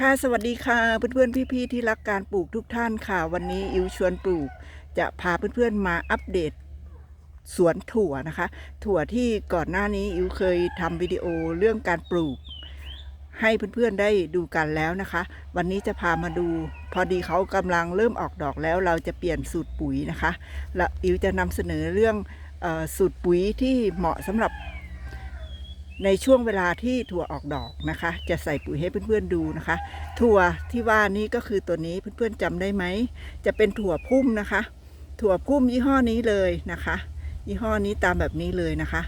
ค่ะสวัสดีค่ะเพื่อนๆพี่ๆที่รักการปลูกทุกท่านค่ะ วันนี้อิวชวนปลูก จะพาเพื่อนๆมาอัปเดตสวนถั่วนะคะ ถั่วที่ก่อนหน้านี้อิวเคยทำวิดีโอเรื่องการปลูก ให้เพื่อนๆได้ดูกันแล้วนะคะ วันนี้จะพามาดู พอดีเขากำลังเริ่มออกดอกแล้วเราจะเปลี่ยนสูตรปุ๋ยนะคะ และอิวจะนำเสนอเรื่องออสูตรปุ๋ยที่เหมาะสำหรับ ในช่วงเวลาที่ถั่วออกดอกนะคะ จะใส่ปุ๋ยให้เพื่อนๆดูนะคะ ถั่วที่ว่านี้ก็คือตัวนี้เพื่อนๆจำได้ไหม จะเป็นถั่วพุ่มนะคะ ถั่วพุ่มยี่ห้อนี้เลยนะคะ ยี่ห้อนี้ตามแบบนี้เลยนะคะ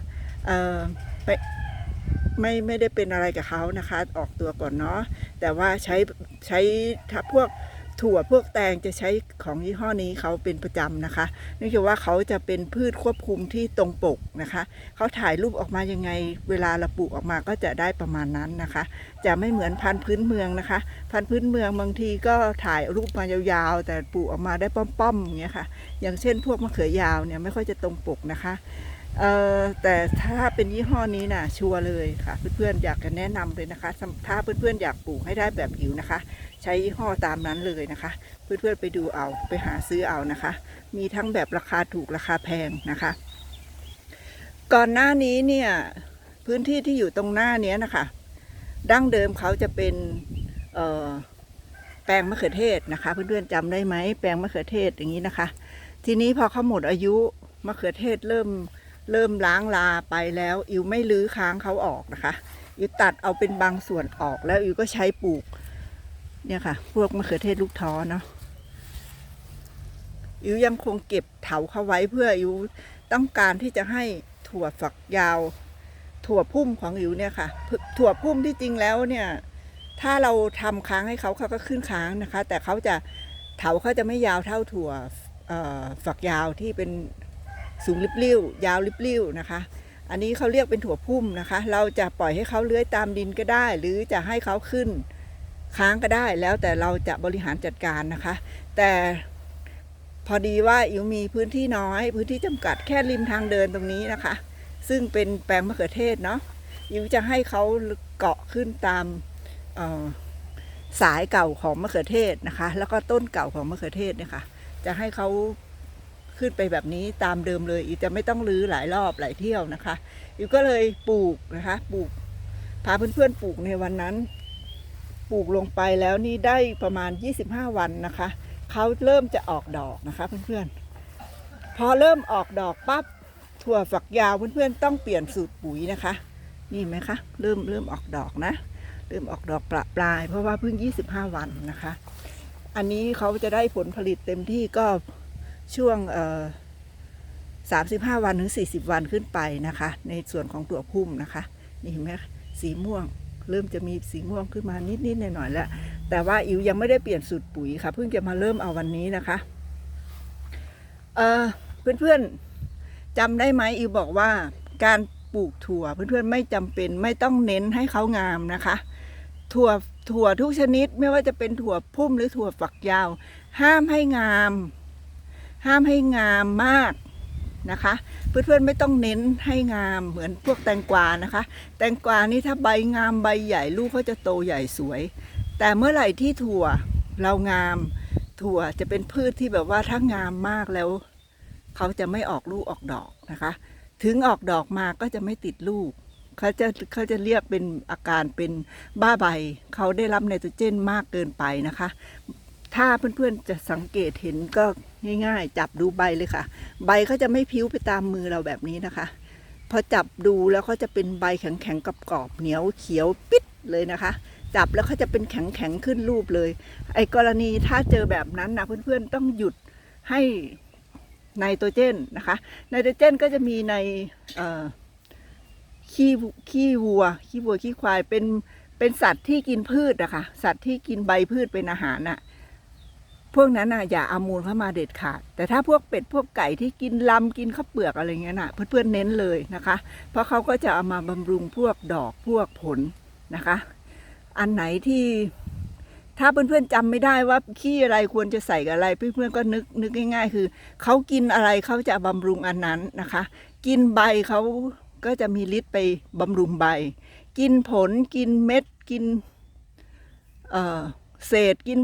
เอ่อไปไม่ไม่ได้เป็นอะไรกับเขานะคะ ออกตัวก่อนเนาะแต่ว่าใช้ใช้ถ้าพวก ถั่วพวกแตงจะใช้ของยี่ห้อนี้เขาเป็นประจำนะคะเนื่องจากว่าเขาจะเป็นพืชควบคุมที่ตรงปกนะคะ เขาถ่ายรูปออกมายังไง เวลาเราปลูกออกมาก็จะได้ประมาณนั้นนะคะ จะไม่เหมือนพันธุ์พื้นเมืองนะคะ พันธุ์พื้นเมืองบางทีก็ถ่ายรูปมายาวๆ แต่ปลูกออกมาได้ป้อมๆอย่างเงี้ยค่ะ อย่างเช่น พวกมะเขือยาวเนี่ยไม่ค่อยจะตรงปกนะคะ เอ่อแต่ถ้าเป็นยี่ห้อนี้น่ะชัวร์เลยค่ะ เพื่อนๆอยากจะแนะนำเลยนะคะถ้าเพื่อนๆอยากปลูกให้ได้แบบอิ๋วนะคะ ใช้ยี่ห้อตามนั้นเลยนะคะ เพื่อนๆไปดูเอาไปหาซื้อเอานะคะ มีทั้งแบบราคาถูกราคาแพงนะคะ ก่อนหน้านี้เนี่ยพื้นที่ที่อยู่ตรงหน้านี้นะคะ ดั้งเดิมเขาจะเป็นแปลงมะเขือเทศนะคะ เพื่อนๆจำได้ไหมแปลงมะเขือเทศอย่างนี้นะคะ ทีนี้พอเขาหมดอายุมะเขือเทศเริ่ม เริ่มล้างลาไปแล้ว อิวไม่ลื้อค้างเขาออกนะคะ อิวตัดเอาเป็นบางส่วนออกแล้วอิวก็ใช้ปลูก เนี่ยค่ะ พวกมะเขือเทศลูกท้อเนาะอิวยังคงเก็บเถาเขาไว้เพื่ออิวต้องการที่จะให้ถั่วฝักยาว ถั่วพุ่มของอิวเนี่ยค่ะ ถั่วพุ่มที่จริงแล้วเนี่ย ถ้าเราทำค้างให้เขาเขาก็ขึ้นค้างนะคะ แต่เขาจะเถาเขาจะไม่ยาวเท่าถั่วฝักยาวที่เป็น สูงริบลิ่วยาวริบลิ่วนะคะ อันนี้เขาเรียกเป็นถั่วพุ่มนะคะ เราจะปล่อยให้เขาเลื้อยตามดินก็ได้ หรือจะให้เขาขึ้นค้างก็ได้ แล้วแต่เราจะบริหารจัดการนะคะ แต่พอดีว่าอิวมีพื้นที่น้อย พื้นที่จำกัดแค่ริมทางเดินตรงนี้นะคะ ซึ่งเป็นแปลงมะเขือเทศเนาะอิวจะให้เขาเกาะขึ้นตามสายเก่าของมะเขือเทศนะคะ แล้วก็ต้นเก่าของมะเขือเทศเนี่ยค่ะจะให้เขา ขึ้นไปแบบนี้ตามเดิมเลยอิวจะไม่ต้องรื้อหลายรอบหลายเที่ยวนะคะอิวก็เลยปลูกนะคะปลูกพาเพื่อนๆปลูกในวันนั้น ปลูกลงไปแล้วนี่ได้ประมาณ 25 วันนะคะเขาเริ่มจะออกดอกนะคะเพื่อนๆพอเริ่มออกดอกปั๊บถั่วฝักยาวเพื่อนๆต้องเปลี่ยนสูตรปุ๋ยนะคะ นี่ไหมคะเริ่มเริ่มออกดอกนะ เริ่มออกดอกประปลาย เพราะว่าเพิ่ง 25 วันนะคะ อันนี้เขาจะได้ผลผลิตเต็มที่ก็ ช่วงเอ่อ35วันถึง40วันขึ้นไปนะคะ ในส่วนของตัวพุ่มนะคะ นี่เห็นไหมสีม่วง เริ่มจะมีสีม่วงขึ้นมานิดๆหน่อยๆแล้ว แต่ว่าอิวยังไม่ได้เปลี่ยนสูตรปุ๋ยค่ะ เพิ่งจะมาเริ่มเอาวันนี้นะคะเอ่อเพื่อนๆจำได้ไหมอิวบอกว่าการปลูกถั่วเพื่อนๆไม่จำเป็นไม่ต้องเน้นให้เขางามนะคะ ถั่วถั่วทุกชนิดไม่ว่าจะเป็นถั่วพุ่มหรือถั่วฝักยาว ห้ามให้งาม ห้ามให้งามมากนะคะเพื่อนๆไม่ต้องเน้นให้งามเหมือนพวกแตงกวานะคะ แตงกวานี่ถ้าใบงามใบใหญ่ลูกเขาจะโตใหญ่สวย แต่เมื่อไหร่ที่ถั่วเรางามถั่วจะเป็นพืชที่แบบว่าถ้างามมากแล้ว เขาจะไม่ออกลูกออกดอกนะคะ ถึงออกดอกมาก็จะไม่ติดลูกเขาจะเขาจะเรียกเป็นอาการเป็นบ้าใบ เขาได้รับไนโตรเจนมากเกินไปนะคะ ถ้าเพื่อนๆจะสังเกตเห็นก็ง่ายๆ จับดูใบเลยค่ะ ใบเขาจะไม่พิ้วไปตามมือเราแบบนี้นะคะพอจับดูแล้วเขาจะเป็นใบแข็งๆกับกรอบเหนียวเขียวปิดเลยนะคะ จับแล้วเขาจะเป็นแข็งๆขึ้นรูปเลย ไอ้กรณีถ้าเจอแบบนั้นนะเพื่อนๆต้องหยุดให้ไนโตรเจนนะคะไนโตรเจนก็จะมีในขี้ขี้วัวขี้วัวขี้ควายเป็นเป็นสัตว์ที่กินพืชอะคะสัตว์ที่กินใบพืชเป็นอาหารน่ะ พวกนั้นน่ะอย่าเอามูลเข้ามาเด็ดขาด แต่ถ้าพวกเป็ดพวกไก่ที่กินลำกินข้าวเปลือกอะไรเงี้ยน่ะ เพื่อนๆเน้นเลยนะคะ เพราะเขาก็จะเอามาบำรุงพวกดอกพวกผลนะคะ อันไหนที่ถ้าเพื่อนๆจำไม่ได้ว่าขี้อะไรควรจะใส่กับอะไรเพื่อนๆก็นึกนึกง่ายๆ คือเขากินอะไรเขาจะบำรุงอันนั้นนะคะ กินใบเขาก็จะมีฤทธิ์ไปบำรุงใบ กินผลกินเม็ดกินเศษกิน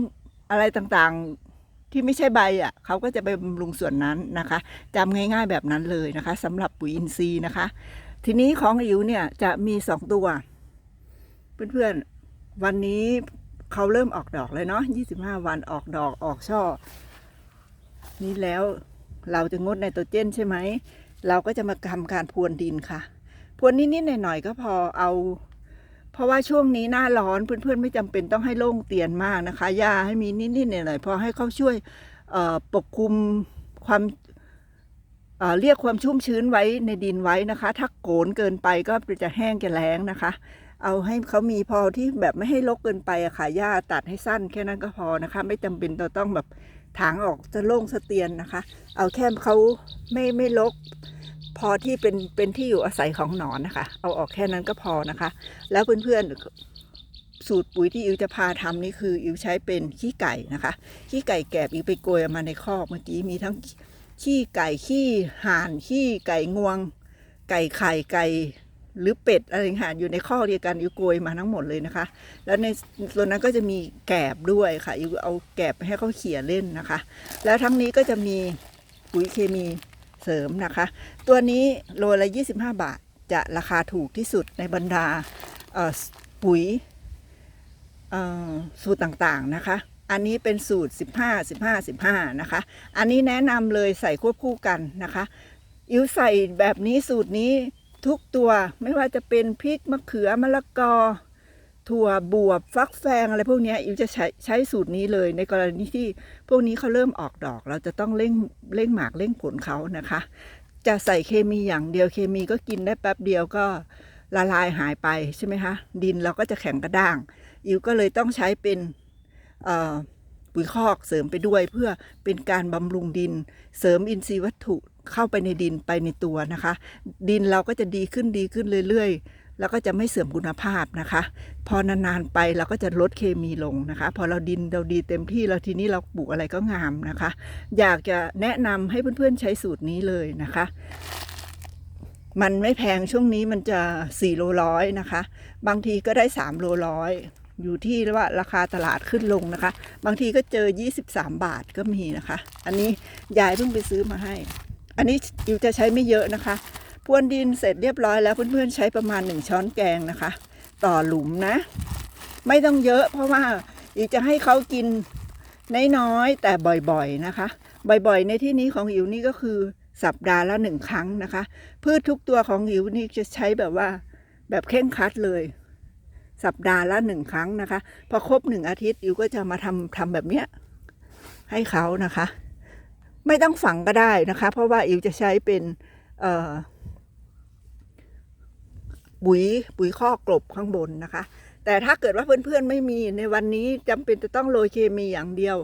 อะไรต่างๆที่ไม่ใช่ใบอะเขาก็จะไปบำรุงส่วนนั้นนะคะจำง่ายๆแบบนั้นเลยนะคะสำหรับปุ๋ยอินทรีย์นะคะ ทีนี้ของอิ๋วเนี่ยจะมีสองตัว เพื่อนๆวันนี้เขาเริ่มออกดอกเลยเนาะ25วันออกดอกออกช่อ นี้แล้วเราจะงดไนโตรเจนใช่ไหม เราก็จะมาทำการพรวนดินค่ะ พรวนนิดๆหน่อยๆก็พอเอา เพราะว่าช่วงนี้หน้าร้อนเพื่อนๆไม่จำเป็นต้องให้โล่งเตียนมากนะคะหญ้าให้มีนิดๆหน่อยๆพอให้เขาช่วยปกคลุมความเเรียกความชุ่มชื้นไว้ในดินไว้นะคะ ถ้าโกนเกินไปก็จะแห้งจะแล้งนะคะ เอาให้เขามีพอที่แบบไม่ให้รกเกินไปอะค่ะหญ้าตัดให้สั้นแค่นั้นก็พอนะคะ ไม่จำเป็นเราต้องแบบถางออกจะโล่งสะเตียนนะคะ เอาแค่เขาไม่ไม่รก พอที่เป็นเป็นที่อยู่อาศัยของหนอนนะคะ เอาออกแค่นั้นก็พอนะคะ แล้วเพื่อนๆสูตรปุ๋ยที่อิวจะพาทำนี่คืออิวใช้เป็นขี้ไก่นะคะ ขี้ไก่แกบอิวไปโกยมาในคอกเมื่อกี้มีทั้งขี้ไก่ขี้ห่านขี้ไก่งวง ไก่ไข่ไก่หรือเป็ดอะไรต่างๆอยู่ในคอกเดียวกันอิวโกยมาทั้งหมดเลยนะคะ แล้วในส่วนนั้นก็จะมีแกบด้วยค่ะอิวเอาแกบให้เขาเขี่ยเล่นนะคะ แล้วทั้งนี้ก็จะมีปุ๋ยเคมี เสริมนะคะ ตัวนี้โลละ 25 บาทจะราคาถูกที่สุดในบรรดาปุ๋ยสูตรต่างๆนะคะ อันนี้เป็นสูตร 15 15 15 นะคะ อันนี้แนะนำเลยใส่ควบคู่กันนะคะ อิวใส่แบบนี้สูตรนี้ทุกตัวไม่ว่าจะเป็นพริกมะเขือมะละกอ ถั่วบวบฟักแฟงอะไรพวกนี้อิวจะใช้ใช้สูตรนี้เลย ในกรณีที่พวกนี้เขาเริ่มออกดอก เราจะต้องเร่งเร่งหมากเร่งผลเขานะคะ จะใส่เคมีอย่างเดียวเคมีก็กินได้แป๊บเดียวก็ละลายหายไปใช่ไหมคะดินเราก็จะแข็งกระด้าง อิวก็เลยต้องใช้เป็นปุ๋ยคอกเสริมไปด้วยเพื่อเป็นการบำรุงดิน เสริมอินทรีย์วัตถุเข้าไปในดินไปในตัวนะคะ ดินเราก็จะดีขึ้นดีขึ้นเรื่อยๆ แล้วก็จะไม่เสื่อมคุณภาพนะคะ พอนานๆไปเราก็จะลดเคมีลงนะคะ พอเราดินเราดีเต็มที่แล้วทีนี้เราปลูกอะไรก็งามนะคะ อยากจะแนะนำให้เพื่อนๆใช้สูตรนี้เลยนะคะ มันไม่แพงช่วงนี้มันจะ4โลร้อยนะคะ บางทีก็ได้3โลร้อยอยู่ที่ว่าราคาตลาดขึ้นลงนะคะ บางทีก็เจอ 23 บาทก็มีนะคะ อันนี้ยายเพิ่งไปซื้อมาให้ อันนี้อิวจะใช้ไม่เยอะนะคะ พรวนดินเสร็จเรียบร้อยแล้วเพื่อนๆใช้ประมาณ 1 ช้อนแกงนะคะ ต่อหลุมนะ ไม่ต้องเยอะเพราะว่าอิวจะให้เขากินน้อยๆแต่บ่อยๆนะคะ บ่อยๆ ในที่นี้ของอิวนี่ก็คือสัปดาห์ละหนึ่งครั้งนะคะ พืชทุกตัวของอิวนี่จะใช้แบบว่าแบบเคร่งคัดเลย สัปดาห์ละหนึ่งครั้งนะคะ พอครบหนึ่งอาทิตย์อิวก็จะมาทำทำแบบเนี้ยให้เขานะคะ ไม่ต้องฝังก็ได้นะคะ เพราะว่าอิวจะใช้เป็นเอ่อ ปุ๋ยปุ๋ยข้อกลบข้างบนนะคะ แต่ถ้าเกิดว่าเพื่อนๆไม่มีในวันนี้จำเป็นจะต้องโรยเคมีอย่างเดียว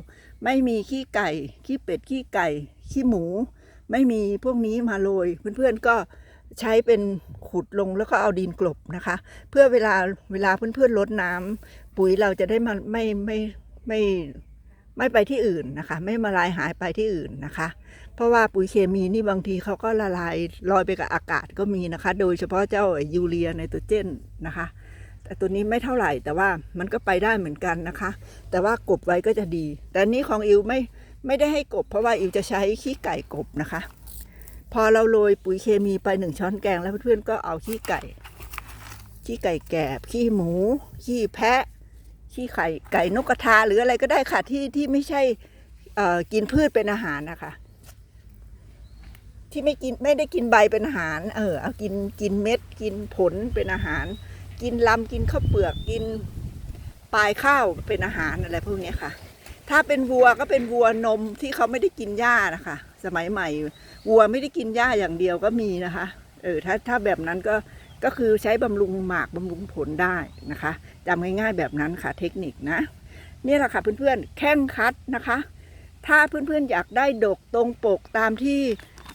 ไม่มีขี้ไก่ขี้เป็ดขี้ไก่ขี้หมู ไม่มีพวกนี้มาโรยเพื่อนๆก็ใช้เป็นขุดลงแล้วก็เอาดินกลบนะคะ เพื่อเวลาเวลาเพื่อนๆลดน้ำปุ๋ยเราจะได้มาไม่ไม่ไม่ไม่ไปที่อื่นนะคะ ไม่มาลายหายไปที่อื่นนะคะ เพราะว่าปุ๋ยเคมีนี่บางทีเขาก็ละลายลอยไปกับอากาศก็มีนะคะ โดยเฉพาะเจ้ายูเรียไนโตรเจนนะคะ แต่ตัวนี้ไม่เท่าไหร่แต่ว่ามันก็ไปได้เหมือนกันนะคะ แต่ว่ากบไว้ก็จะดี แต่นี้ของอิวไม่ไม่ได้ให้กบ เพราะว่าอิวจะใช้ขี้ไก่กบนะคะ พอเราโรยปุ๋ยเคมีไปหนึ่งช้อนแกงแล้วเพื่อนๆก็เอาขี้ไก่ ขี้ไก่แกบขี้หมู ขี้แพะ ขี้ไข่ไก่นกกระทาหรืออะไรก็ได้ค่ะที่ที่ไม่ใช่กินพืชเป็นอาหารนะคะ ที่ไม่กินไม่ได้กินใบเป็นอาหาร เออเอากินกินเม็ด กินผลเป็นอาหาร กินลำกินข้าวเปลือกกินปลายข้าวเป็นอาหารอะไรพวกนี้ค่ะ ถ้าเป็นวัวก็เป็นวัวนมที่เขาไม่ได้กินหญ้านะคะ สมัยใหม่วัวไม่ได้กินหญ้าอย่างเดียวก็มีนะคะ เออถ้าถ้าแบบนั้นก็ก็คือใช้บำรุงหมากบำรุงผลได้นะคะจำง่ายๆแบบนั้นค่ะเทคนิคนะนี่แหละค่ะเพื่อนๆแข้งคัดนะคะ ถ้าเพื่อนๆอยากได้ดกตรงปกตามที่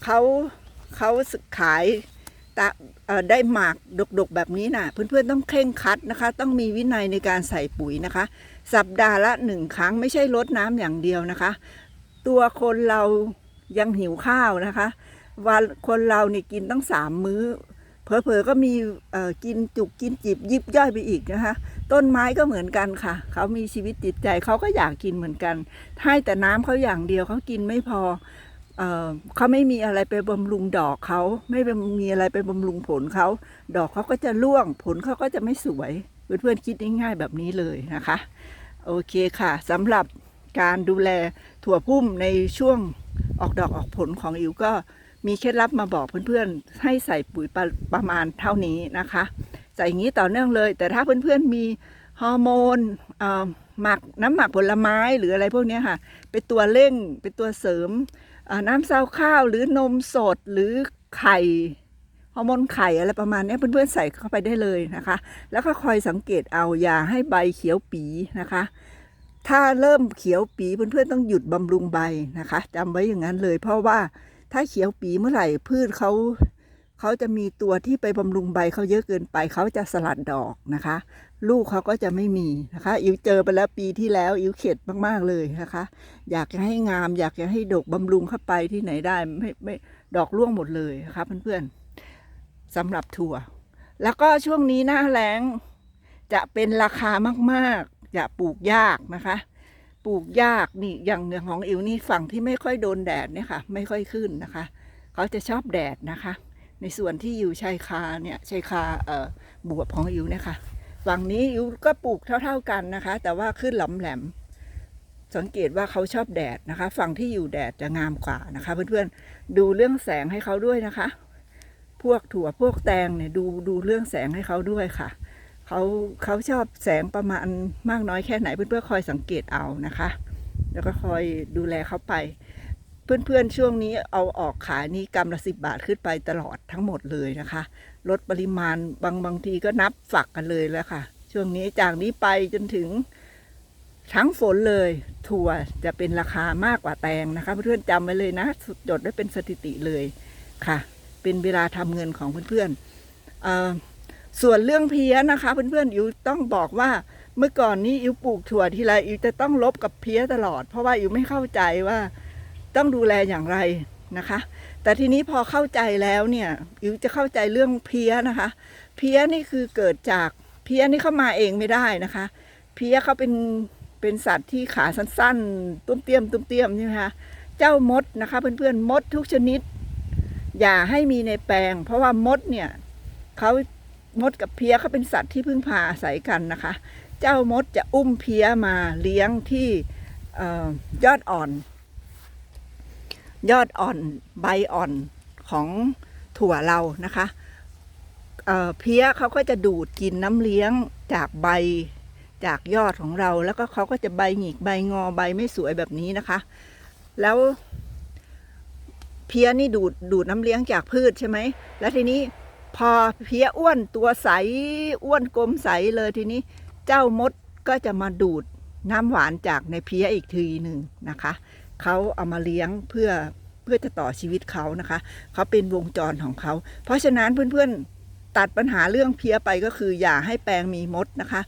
เขาเขาขายตะได้หมากดกๆแบบนี้นะ่ะ เพื่อนๆต้องเคร่งคัดนะคะ ต้องมีวินัยในการใส่ปุ๋ยนะคะ สัปดาห์ละหนึ่งครั้งไม่ใช่ลดน้ำอย่างเดียวนะคะ ตัวคนเรายังหิวข้าวนะคะวันคนเรานี่กินตั้งสามมื้อเผลอๆก็มีกินจุกกินจิบยิบย่อยไปอีกนะคะ ต้นไม้ก็เหมือนกันค่ะ เขามีชีวิตจิตใจเขาก็อยากกินเหมือนกันให้แต่น้ำเขาอย่างเดียวเขากินไม่พอ เขาไม่มีอะไรไปบำรุงดอกเขาไม่มีอะไรไปบำรุงผลเขาดอกเขาก็จะร่วง ผลเขาก็จะไม่สวยเพื่อนๆคิดง่ายๆแบบนี้เลยนะคะ โอเคค่ะสำหรับการดูแลถั่วพุ่มในช่วงออกดอกออกผลของอิวก็มีเคล็ดลับมาบอกเพื่อนๆ ให้ใส่ปุ๋ยประประมาณเท่านี้นะคะ ใส่อย่างนี้ต่อเนื่องเลย แต่ถ้าเพื่อนๆมีฮอร์โมนหมักน้ำหมักผลไม้หรืออะไรพวกนี้ค่ะ เป็นตัวเร่งเป็นตัวเสริม น้ำเซาวข้าวหรือนมสดหรือไข่ฮอร์โมนไข่อะไรประมาณนี้เพื่อนๆใส่เข้าไปได้เลยนะคะ แล้วก็คอยสังเกตเอาอย่าให้ใบเขียวปีนะคะ ถ้าเริ่มเขียวปีเพื่อนๆต้องหยุดบำรุงใบนะคะจำไว้อย่างนั้นเลย เพราะว่าถ้าเขียวปีเมื่อไหร่พืชเขา เขาจะมีตัวที่ไปบำรุงใบเขาเยอะเกินไป เขาจะสลัดดอกนะคะ ลูกเขาก็จะไม่มีนะคะอิวเจอไปแล้วปีที่แล้วอิวเข็ดมากๆเลยนะคะ อยากจะให้งามอยากจะให้ดกบำรุงเข้าไปที่ไหนได้ไม่ไม่ดอกร่วงหมดเลยนะคะเพื่อนๆสำหรับถั่ว แล้วก็ช่วงนี้หน้าแล้งจะเป็นราคามากๆจะปลูกยากนะคะปลูกยากนี่อย่างอย่างของอิวนี่ฝั่งที่ไม่ค่อยโดนแดดเนี่ยค่ะ ไม่ค่อยขึ้นนะคะ เขาจะชอบแดดนะคะ ในส่วนที่อยู่ชายคาเนี่ยชายคาเอ่อบวบของอิวเนี่ยค่ะฝั่งนี้อิวก็ปลูกเท่า ๆกันนะคะ แต่ว่าขึ้นหลำแหลม สังเกตว่าเขาชอบแดดนะคะ ฝั่งที่อยู่แดดจะงามกว่านะคะ เพื่อนๆดูเรื่องแสงให้เขาด้วยนะคะ พวกถั่วพวกแตงเนี่ยดูดูเรื่องแสงให้เขาด้วยค่ะเขาเขาชอบแสงประมาณมากน้อยแค่ไหนเพื่อนๆคอยสังเกตเอานะคะ แล้วก็คอยดูแลเขาไป เพื่อนๆช่วงนี้เอาออกขายนี่กำละสิบบาทขึ้นไปตลอดทั้งหมดเลยนะคะ ลดปริมาณบางบางทีก็นับฝักกันเลยแล้วค่ะ ช่วงนี้จากนี้ไปจนถึงทั้งฝนเลย ถั่วจะเป็นราคามากกว่าแตงนะคะ เพื่อนๆจำไว้เลยนะจดไว้เป็นสถิติเลยค่ะ เป็นเวลาทำเงินของเพื่อนๆส่วนเรื่องเพี้ยนะคะ เพื่อนๆอิวต้องบอกว่าเมื่อก่อนนี้อิวปลูกถั่วทีไรอิวจะต้องลบกับเพี้ยตลอด เพราะว่าอิวไม่เข้าใจว่า ต้องดูแลอย่างไรนะคะ แต่ทีนี้พอเข้าใจแล้วเนี่ยอิวจะเข้าใจเรื่องเพี้ยนะคะ เพี้ยนี่คือเกิดจากเพี้ยนี่เข้ามาเองไม่ได้นะคะ เพี้ยเขาเป็นเป็นสัตว์ที่ขาสั้นๆ ตุ้มเตี้ยมตุ้มเตี้ยมใช่ไหมคะเจ้ามดนะคะเพื่อนๆมดทุกชนิด อย่าให้มีในแปลง เพราะว่ามดเนี่ยเขามดกับเพี้ยเขาเป็นสัตว์ที่พึ่งพาอาศัยกันนะคะ เจ้ามดจะอุ้มเพี้ยมาเลี้ยงที่ออยอดอ่อน ยอดอ่อนใบอ่อนของถั่วเรานะคะเเพี้ยเขาก็จะดูดกินน้ำเลี้ยงจากใบจากยอดของเรา แล้วก็เขาก็จะใบหงิกใบงอใบไม่สวยแบบนี้นะคะ แล้วเพี้ยนี่ดูดดูดน้ำเลี้ยงจากพืชใช่ไหม แล้วทีนี้พอเพี้ยอ้วนตัวใสอ้วนกลมใสเลยทีนี้ เจ้ามดก็จะมาดูดน้ำหวานจากในเพี้ยอีกทีหนึ่งนะคะ เขาเอามาเลี้ยงเพื่อเพื่อจะต่อชีวิตเขานะคะ เขาเป็นวงจรของเขา เพราะฉะนั้นเพื่อนๆตัดปัญหาเรื่องเพี้ยไปก็คือ อย่าให้แปลงมีมดนะคะ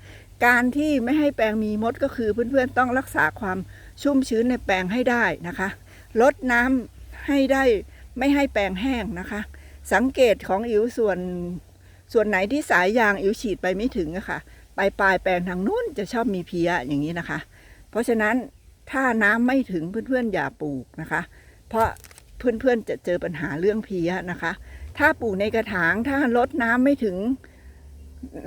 การที่ไม่ให้แปลงมีมดก็คือเพื่อนๆต้องรักษาความชุ่มชื้นในแปลงให้ได้นะคะลดน้ำให้ได้ไม่ให้แปลงแห้งนะคะ สังเกตของอิ๋วส่วนส่วนไหนที่สายยางอิ๋วฉีดไปไม่ถึงอะค่ะปลายปลายแปลงทางนู้นจะชอบมีเพี้ยอย่างนี้นะคะ เพราะฉะนั้น ถ้าน้ำไม่ถึงเพื่อนๆอย่าปลูกนะคะ เพราะเพื่อนๆจะเจอปัญหาเรื่องเพี้ยนะคะ ถ้าปลูกในกระถางถ้าลดน้ำไม่ถึง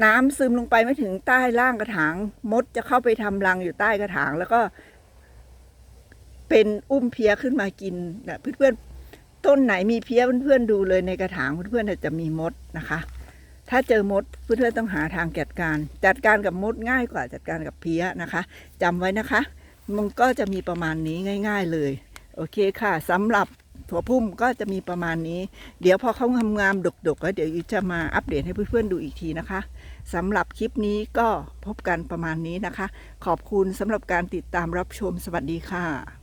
น้ำซึมลงไปไม่ถึงใต้ล่างกระถางมดจะเข้าไปทำรังอยู่ใต้กระถาง แล้วก็ เป็นอุ้มเพี้ยขึ้นมากินนะเพื่อนๆต้นไหนมีเพี้ยเพื่อนๆดูเลยในกระถางเพื่อนๆจะมีมดนะคะ ถ้าเจอมดเพื่อนๆต้องหาทางจัดการ จัดการกับมดง่ายกว่าจัดการกับเพี้ยนะคะจำไว้นะคะ มันก็จะมีประมาณนี้ง่าย ๆเลย โอเคค่ะสำหรับถั่วพุ่มก็จะมีประมาณนี้ เดี๋ยวพอเขาทำงามดกๆแล้วเดี๋ยวจะมาอัปเดตให้เพื่อนๆดูอีกทีนะคะสำหรับคลิปนี้ก็พบกันประมาณนี้นะคะ ขอบคุณสำหรับการติดตามรับชมสวัสดีค่ะ